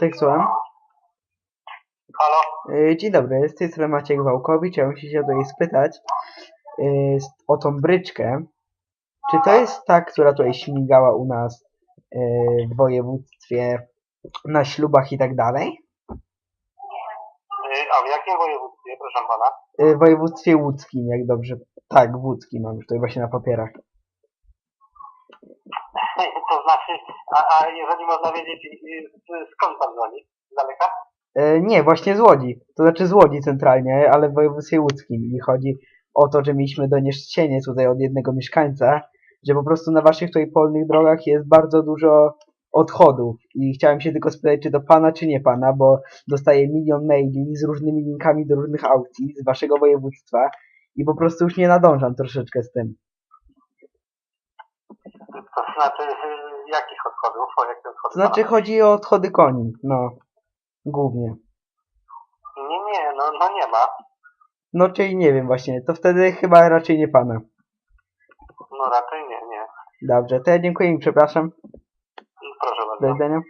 Tak, słucham. Halo? E, Dzień dobry, z tej strony Maciek Wałkowicz. Ja bym się chciał tutaj spytać s- o tą bryczkę. Czy to jest ta, która tutaj śmigała u nas e, w województwie na ślubach i tak dalej? Y, A w jakim województwie, proszę pana? E, W województwie łódzkim, jak dobrze. Tak, w łódzkim mam już tutaj właśnie na papierach. To znaczy, a, a jeżeli można wiedzieć, skąd pan dzwoni? Z daleka? E, Nie, właśnie z Łodzi. To znaczy z Łodzi centralnie, ale w województwie łódzkim. I chodzi o to, że mieliśmy doniesienie tutaj od jednego mieszkańca, że po prostu na waszych tutaj polnych drogach jest bardzo dużo odchodów. I chciałem się tylko spytać, czy to pana, czy nie pana, bo dostaję milion maili z różnymi linkami do różnych aukcji z waszego województwa i po prostu już nie nadążam troszeczkę z tym. To znaczy, y, jakich odchodów? O jakie odchody? Znaczy chodzi o odchody koni, no. Głównie. Nie, nie, no, no nie ma. No czyli nie wiem właśnie, to wtedy chyba raczej nie pana. No raczej nie, nie. Dobrze, to ja dziękuję i przepraszam. Proszę bardzo. Do widzenia.